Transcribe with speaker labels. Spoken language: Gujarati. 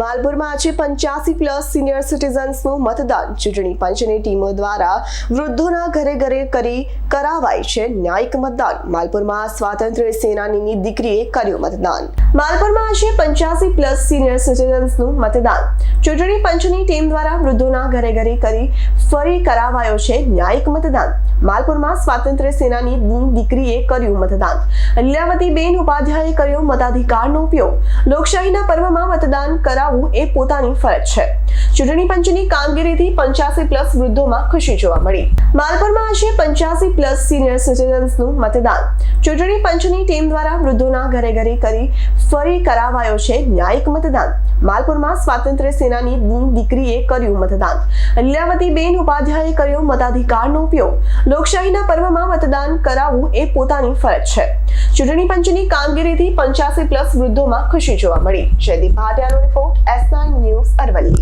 Speaker 1: માલપુરમાં આજે પંચ્યાસી પ્લસ સિનિયર સિટીઝન્સનું મતદાન. ચૂંટણી પંચની ટીમો દ્વારા વૃદ્ધોના ઘરે ઘરે કરી કરાવાય છે ન્યાયિક મતદાન. માલપુરમાં સ્વાતંત્ર્ય સેનાનીની દીકરીએ કર્યું મતદાન. માલપુરમાં આજે પંચ્યાસી પ્લસ સિનિયર સિટીઝન્સનું મતદાન. ચૂંટણી પંચની ટીમ દ્વારા વૃદ્ધોના ઘરે ઘરે કરી ફરી કરાવાયો છે ન્યાયિક મતદાન. માલપુરમાં સ્વાતંત્ર્ય સેનાની દીકરીએ કર્યું મતદાન. લીલાવતીબેન ઉપાધ્યાયે કર્યો મતાધિકારનો ઉપયોગ. લોકશાહીના પર્વમાં મતદાન કરાવવું એ પોતાની ફરજ છે. ચૂંટણી પંચની કામગીરીથી પંચ્યાસી પ્લસ વૃદ્ધોમાં ખુશી જોવા મળી. માલપુરમાં આજે પંચ્યાસી પ્લસ સિનિયર સિટીઝન્સનું મતદાન. ચૂંટણી પંચની ટીમ દ્વારા વૃદ્ધોના ઘરે ઘરે કરી ફરી કરાવાયો છે ન્યાયિક મતદાન. માલપુરમાં સ્વાતંત્ર્ય સેનાની દીકરીએ કર્યું મતદાન. લીલાવતીબેન ઉપાધ્યાયે કર્યો મતાધિકારનો ઉપયોગ. લોકશાહીના પર્વમાં મતદાન કરાવવું એ પોતાની ફરજ છે. ચૂંટણી પંચની કામગીરીથી પંચ્યાસી પ્લસ વૃદ્ધોમાં ખુશી જોવા મળી. જયદીપ ભાટિયાનો રિપોર્ટ એસ ન્યૂઝ અરવલ્લી.